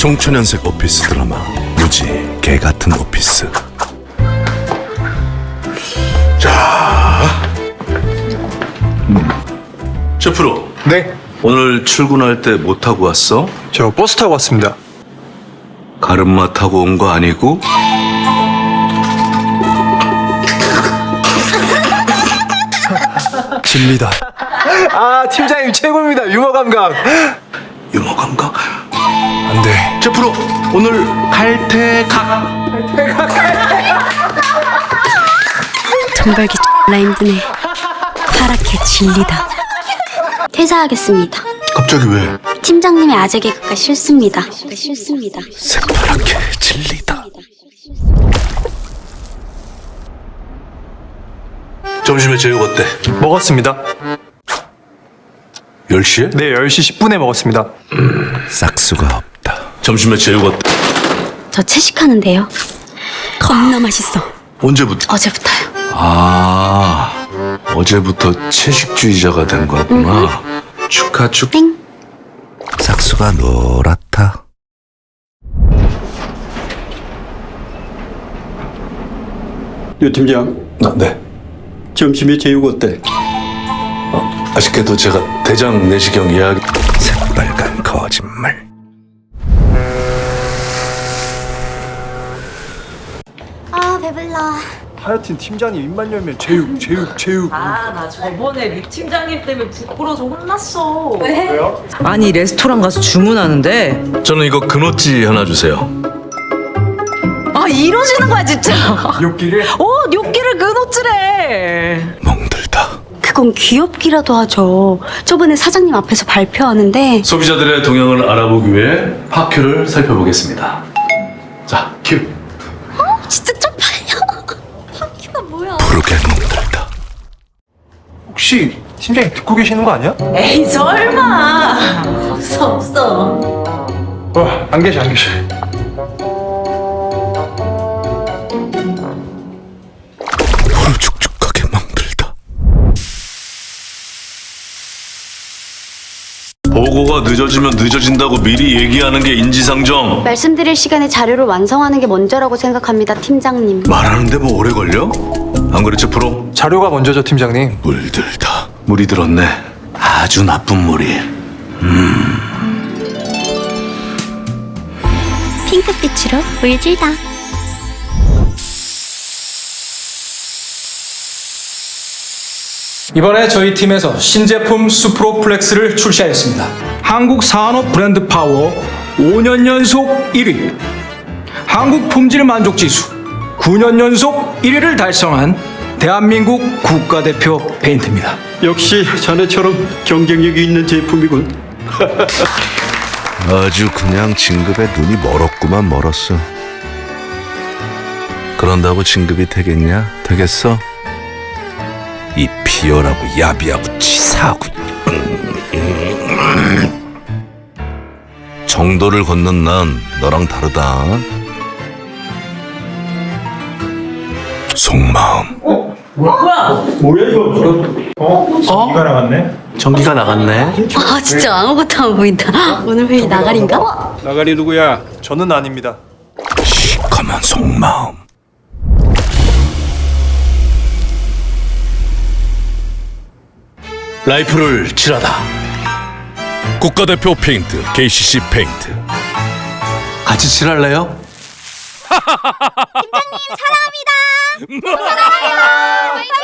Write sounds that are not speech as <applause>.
청초년색 오피스 드라마 무지 개 같은 오피스 셰프로 네, 오늘 출근할 때못 타고 왔어? 저 버스 타고 왔습니다. 가름마 타고 온 거 아니고? <laughs> 집니다. 아, 팀장님 최고입니다. 유머 감각. 유머 감각 안 돼. 셰프로 오늘 갈태각 정발기 나 힘드네. 파랗게 진리다. 퇴사하겠습니다. 갑자기 왜? 팀장님의 아재 개그가 싫습니다. 싫습니다. 새파랗게 진리다 점심에 제육 어때? 먹었습니다. 10시에? 네, 10시 10분에 먹었습니다. 싹수가 없다 점심에 제육 어때? 저 채식하는데요. 겁나 맛있어. 언제부터? 어제부터요. 아 어제부터 채식주의자가 된 거구나 축하 축하 땡. 싹수가 노랗다 유 팀장, 아, 네 점심에 제육 어때? 아쉽게도 제가 대장 내시경 예약 새빨간 거짓말 배불러. 하여튼 팀장님 입만 열면 제육, 제육, 제육. 아, 나 저번에 류 팀장님 때문에 부끄러워서 혼났어. 왜요? 아니, 레스토랑 가서 주문하는데. 저는 이거 근어찌 하나 주세요 아, 이러시는 거야, 진짜. 욕기를? 어, 욕기를 그노찌래. 멍들다 그건 귀엽기라도 하죠. 저번에 사장님 앞에서 발표하는데 소비자들의 동향을 알아보기 위해 파큐를 살펴보겠습니다 혹시 팀장님 듣고 계시는 거 아니야? 에이, 설마. 없어, 없어. 어, 안 계셔, 안 계셔. 보고가 늦어지면 늦어진다고 미리 얘기하는 게 인지상정 말씀드릴 시간에 자료를 완성하는 게 먼저라고 생각합니다, 팀장님. 말하는데 뭐 오래 걸려? 안 그랬죠 프로? 자료가 먼저죠, 팀장님. 물들다 물이 들었네 아주 나쁜 물이 핑크빛으로 물질다. 이번에 저희 팀에서 신제품 수프로플렉스를 출시하였습니다. 한국 산업 브랜드 파워 5년 연속 1위, 한국 품질 만족 지수 9년 연속 1위를 달성한 대한민국 국가대표 페인트입니다. 역시 자네처럼 경쟁력이 있는 제품이군. <laughs> 아주 그냥 진급에 눈이 멀었구만 멀었어 그런다고 진급이 되겠냐? 되겠어? 이 비열하고 야비하고 치사하고 정도를 걷는 난 너랑 다르다 속마음 뭐야 이거? 전기가 나갔네 아 진짜 아무것도 안 보인다. 오늘 회의 나가린가? 나가리 누구야? 저는 아닙니다. 시커먼 속마음 라이프를 칠하다 국가대표 페인트 KCC 페인트 같이 칠할래요? 사랑합니다. 사랑해요. <laughs>